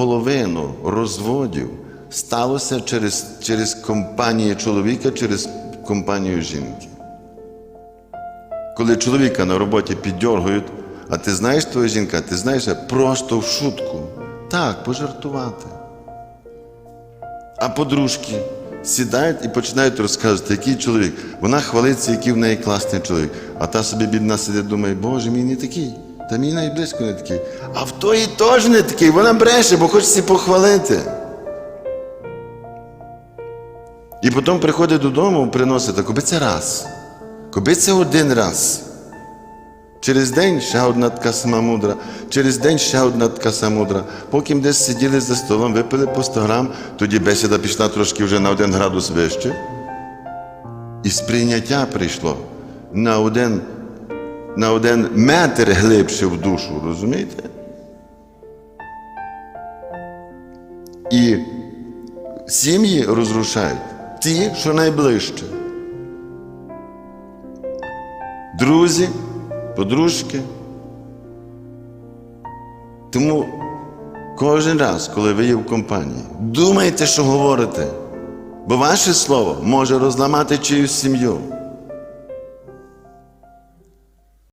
половину розводів сталося через, через компанію чоловіка, через компанію жінки. Коли чоловіка на роботі піддьоргують, а ти знаєш твоя жінка, ти знаєш просто в шутку. Так, пожартувати. А подружки сідають і починають розказувати, який чоловік. Вона хвалиться, який в неї класний чоловік. А та собі бідна сидить, думає, Боже, мій не такий. Та мій навіть близько не такий. А в тої теж не такий. Вона бреше, бо хочеться похвалити. І потім приходить додому, приносить, а коби це раз. Коби це один раз. Через день ще одна така сама мудра, через день ще одна така сама мудра. Поки десь сиділи за столом, випили по 100 грам, тоді бесіда пішла трошки вже на один градус вище. І сприйняття прийшло на один, на один метр глибше в душу, розумієте? І сім'ї розрушають ті, що найближче. Друзі, подружки. Тому кожен раз, коли ви є в компанії, думайте, що говорите, бо ваше слово може розламати чиюсь сім'ю.